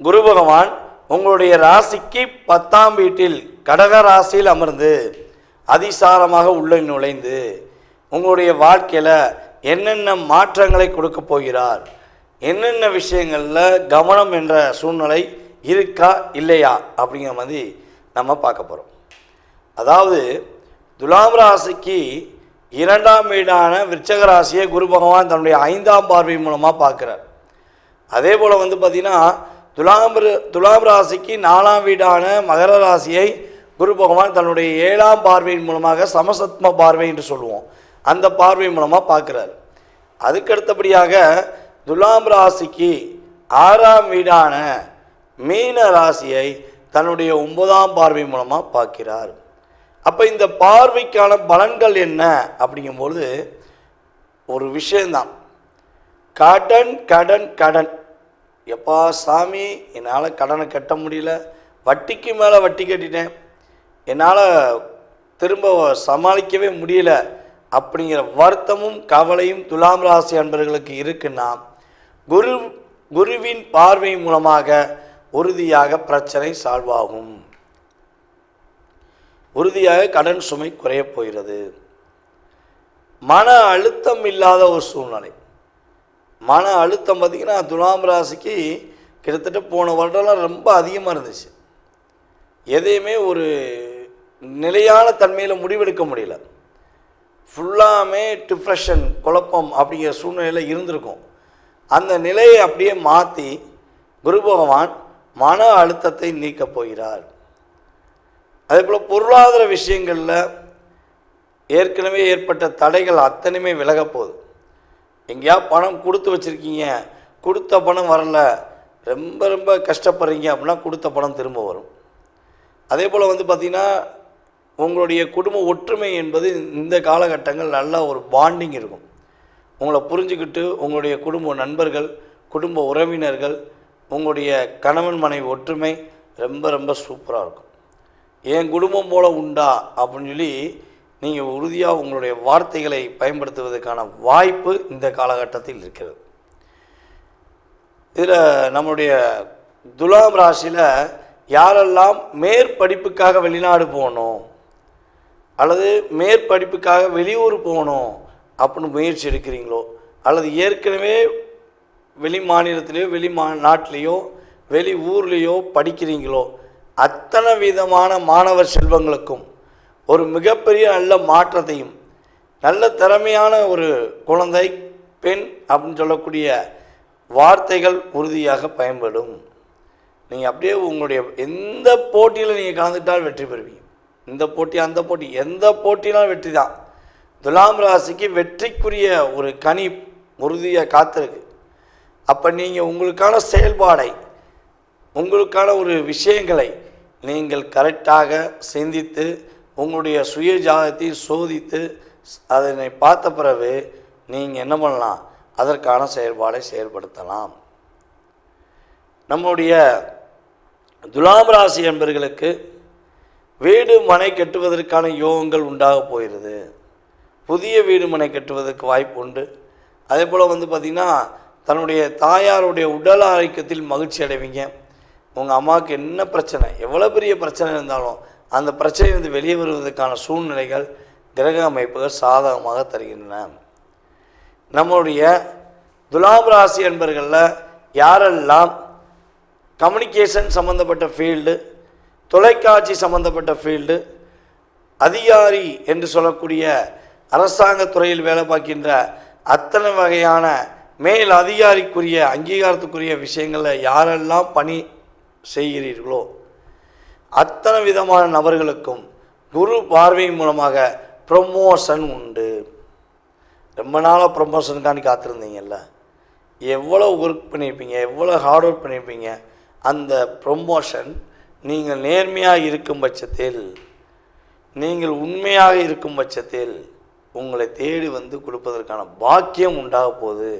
குரு பகவான் உங்களுடைய ராசிக்கு பத்தாம் வீட்டில் கடக ராசியில் அமர்ந்து அதிசாரமாக உள்ளே நுழைந்து உங்களுடைய வாழ்க்கையில் என்னென்ன மாற்றங்களை கொடுக்க போகிறார் என்னென்ன விஷயங்களில் கவனம் என்ற சூழ்நிலை இருக்கா இல்லையா அப்படிங்கிற மாதிரி நம்ம பார்க்க போகிறோம் அதாவது துலாம் ராசிக்கு இரண்டாம் வீடான விருச்சக ராசியை குரு பகவான் தன்னுடைய ஐந்தாம் பார்வை மூலமாக பார்க்குறார். அதே போல் வந்து பார்த்திங்கன்னா துலாம் துலாம் ராசிக்கு நாலாம் வீடான மகர ராசியை குரு பகவான் தன்னுடைய ஏழாம் பார்வையின் மூலமாக சமசத்ம பார்வை என்று சொல்லுவோம். அந்த பார்வை மூலமாக பார்க்குறாரு. அதுக்கடுத்தபடியாக துலாம் ராசிக்கு ஆறாம் வீடான மீன ராசியை தன்னுடைய ஒன்பதாம் பார்வை மூலமாக பார்க்கிறார். அப்போ இந்த பார்வைக்கான பலன்கள் என்ன அப்படிங்கும்பொழுது ஒரு விஷயந்தான் கடன் கடன் கடன். எப்பா சாமி என்னால் கடனை கட்ட முடியல. வட்டிக்கு மேலே வட்டி கட்டிட்டேன். என்னால் திரும்ப சமாளிக்கவே முடியல. அப்படிங்கிற வருத்தமும் கவலையும் துலாம் ராசி அன்பர்களுக்கு இருக்குன்னா குரு குருவின் பார்வை மூலமாக உறுதியாக பிரச்சனை சால்வ் ஆகும் உறுதியாக கடன் சுமை குறையப் போகிறது. மன அழுத்தம் இல்லாத ஒரு சூழ்நிலை. மன அழுத்தம் பார்த்திங்கன்னா துலாம் ராசிக்கு கிட்டத்தட்ட போன வருடம்லாம் ரொம்ப அதிகமாக இருந்துச்சு. எதையுமே ஒரு நிலையான தன்மையில் முடிவெடுக்க முடியல. ஃபுல்லாமே டிப்ரெஷன் குழப்பம் அப்படிங்கிற சூழ்நிலையில் இருந்திருக்கும். அந்த நிலையை அப்படியே மாற்றி குரு பகவான் மன அழுத்தத்தை நீக்கப் போகிறார். அதே போல் பொருளாதார விஷயங்களில் ஏற்கனவே ஏற்பட்ட தடைகள் அத்தனையுமே விலகப்போகுது எங்கேயா பணம் கொடுத்து வச்சுருக்கீங்க. கொடுத்த பணம் வரல. ரொம்ப ரொம்ப கஷ்டப்படுறீங்க அப்படின்னா கொடுத்த பணம் திரும்ப வரும். அதே போல் வந்து பார்த்திங்கன்னா உங்களுடைய குடும்ப ஒற்றுமை என்பது இந்த காலகட்டங்கள் நல்ல ஒரு பாண்டிங் இருக்கும். உங்களை புரிஞ்சுக்கிட்டு உங்களுடைய குடும்ப நண்பர்கள் குடும்ப உறவினர்கள் உங்களுடைய கணவன் மனைவி ஒற்றுமை ரொம்ப ரொம்ப சூப்பராக இருக்கும். என் குடும்பம் போல் உண்டா அப்படின்னு சொல்லி நீங்கள் உறுதியாக உங்களுடைய வார்த்தைகளை பயன்படுத்துவதற்கான வாய்ப்பு இந்த காலகட்டத்தில் இருக்கிறது. இதில் நம்முடைய துலாம் ராசியில் யாரெல்லாம் மேற்படிப்புக்காக வெளிநாடு போகணும் அல்லது மேற்படிப்புக்காக வெளியூர் போகணும் அப்படின்னு முயற்சி எடுக்கிறீங்களோ அல்லது ஏற்கனவே வெளி மாநிலத்திலேயோ வெளி மா நாட்டிலேயோ வெளி ஊர்லேயோ படிக்கிறீங்களோ அத்தனை விதமான மாணவர் செல்வங்களுக்கும் ஒரு மிகப்பெரிய நல்ல மாற்றத்தையும் நல்ல திறமையான ஒரு குழந்தை பெண் அப்படின்னு சொல்லக்கூடிய வார்த்தைகள் உறுதியாக பயன்படும். நீங்கள் அப்படியே உங்களுடைய எந்த போட்டியில் நீங்கள் கலந்துட்டால் வெற்றி பெறுவீங்க. இந்த போட்டி அந்த போட்டி எந்த போட்டினாலும் வெற்றி தான். துலாம் ராசிக்கு வெற்றிக்குரிய ஒரு கனி உறுதியாக காத்திருக்கு. அப்போ நீங்கள் உங்களுக்கான செயல்பாடை உங்களுக்கான ஒரு விஷயங்களை நீங்கள் கரெக்டாக சிந்தித்து உங்களுடைய சுய ஜாதத்தை சோதித்து அதனை பார்த்த பிறகு நீங்கள் என்ன பண்ணலாம்? அதற்கான செயல்பாடை செயல்படுத்தலாம். நம்முடைய துலாம் ராசி என்பர்களுக்கு வீடு மனை கட்டுவதற்கான யோகங்கள் உண்டாக போயிடுது புதிய வீடு மனை கட்டுவதற்கு வாய்ப்பு உண்டு. அதே போல் வந்து பார்த்திங்கன்னா தன்னுடைய தாயாருடைய உடல் ஆரோக்கியத்தில் மகிழ்ச்சி அடைவீங்க. உங்கள் அம்மாவுக்கு என்ன பிரச்சனை? எவ்வளோ பெரிய பிரச்சனை இருந்தாலும் அந்த பிரச்சனையிலிருந்து வெளியே வருவதற்கான சூழ்நிலைகள் கிரக அமைப்புகள் சாதகமாக தருகின்றன. நம்மளுடைய துலாம் ராசி என்பர்களில் யாரெல்லாம் கம்யூனிகேஷன் சம்மந்தப்பட்ட ஃபீல்டு தொலைக்காட்சி சம்மந்தப்பட்ட ஃபீல்டு அதிகாரி என்று சொல்லக்கூடிய அரசாங்க துறையில் வேலை பார்க்கின்ற அத்தனை வகையான மேல் அதிகாரிக்குரிய அங்கீகாரத்துக்குரிய விஷயங்களில் யாரெல்லாம் பணி செய்கிறீர்களோ அத்தனை விதமான நபர்களுக்கும் குரு பார்வை மூலமாக ப்ரொமோஷன் உண்டு. ரொம்ப நாளாக ப்ரொமோஷனுக்காண்டி காத்திருந்தீங்கல்ல? எவ்வளோ ஒர்க் பண்ணியிருப்பீங்க எவ்வளோ ஹார்ட் ஒர்க் பண்ணியிருப்பீங்க அந்த ப்ரொமோஷன் நீங்கள் நேர்மையாக இருக்கும் பட்சத்தில் நீங்கள் உண்மையாக இருக்கும் பட்சத்தில் உங்களை தேடி வந்து கொடுப்பதற்கான பாக்கியம் உண்டாக போகுது.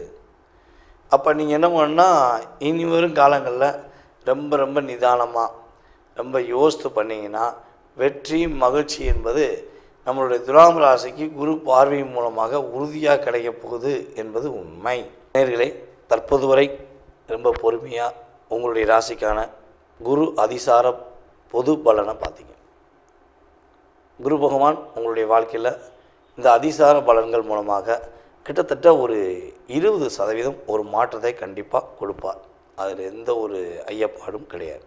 அப்போ நீங்கள் என்ன பண்ணால் இனி வரும் காலங்களில் ரொம்ப ரொம்ப நிதானமாக ரொம்ப யோசித்து பண்ணிங்கன்னா வெற்றி மகிழ்ச்சி என்பது நம்மளுடைய துலாம் ராசிக்கு குரு பார்வை மூலமாக உறுதியாக கிடைக்கப் போகுது என்பது உண்மை. நேர்களே தற்போது வரை ரொம்ப பொறுமையாக உங்களுடைய ராசிக்கான குரு அதிசார பொது பலனை பார்த்தீங்க. குரு பகவான் உங்களுடைய வாழ்க்கையில் இந்த அதிசார பலன்கள் மூலமாக கிட்டத்தட்ட ஒரு இருபது சதவீதம் ஒரு மாற்றத்தை கண்டிப்பாக கொடுப்பார். அதில் எந்த ஒரு ஐயப்பாடும் கிடையாது.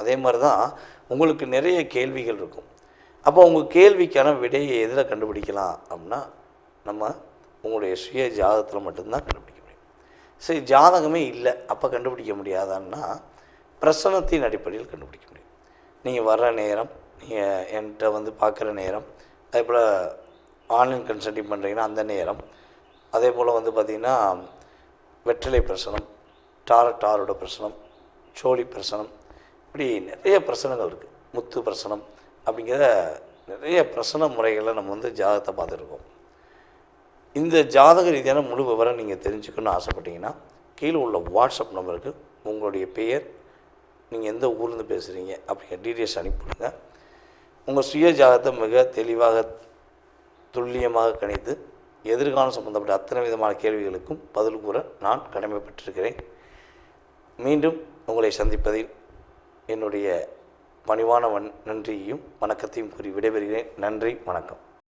அதே மாதிரி தான் உங்களுக்கு நிறைய கேள்விகள் இருக்கும். அப்போ உங்கள் கேள்விக்கான விடையை எதில் கண்டுபிடிக்கலாம் அப்படின்னா நம்ம உங்களுடைய சுய ஜாதகத்தில் மட்டும்தான் கண்டுபிடிக்க முடியும். சரி ஜாதகமே இல்லை அப்போ கண்டுபிடிக்க முடியாதான்னா பிரசனத்தின் அடிப்படையில் கண்டுபிடிக்க முடியும். நீங்கள் வர்ற நேரம் நீங்கள் என்கிட்ட வந்து பார்க்குற நேரம் அதே போல் ஆன்லைன் கன்சல்டிங் பண்ணுறீங்கன்னா அந்த நேரம். அதே போல் வந்து பார்த்திங்கன்னா வெற்றிலை பிரசனம் டார டாரோட பிரசனம் சோழி பிரசனம் இப்படி நிறைய பிரசனங்கள் இருக்குது முத்து பிரசனம் அப்படிங்கிற நிறைய பிரசன முறைகளை நம்ம வந்து ஜாதகத்தை பார்த்துருக்கோம். இந்த ஜாதக ரீதியான முழு விவரம் நீங்கள் தெரிஞ்சுக்கணும்னு ஆசைப்பட்டீங்கன்னா கீழே உள்ள வாட்ஸ்அப் நம்பருக்கு உங்களுடைய பெயர் நீங்கள் எந்த ஊர்லேருந்து பேசுகிறீங்க அப்படிங்கிற டீட்டெயில்ஸ் அனுப்பிவிடுங்க. உங்கள் சுய ஜாதகத்தை மிக தெளிவாக துல்லியமாக கணித்து எதிர்காலம் சம்பந்தப்பட்ட அத்தனை விதமான கேள்விகளுக்கும் பதில் கூற நான் கடமைப்பட்டிருக்கிறேன். மீண்டும் உங்களை சந்திப்பதில் என்னுடைய பணிவான வன் நன்றியையும் வணக்கத்தையும் கூறி விடைபெறுகிறேன். நன்றி வணக்கம்.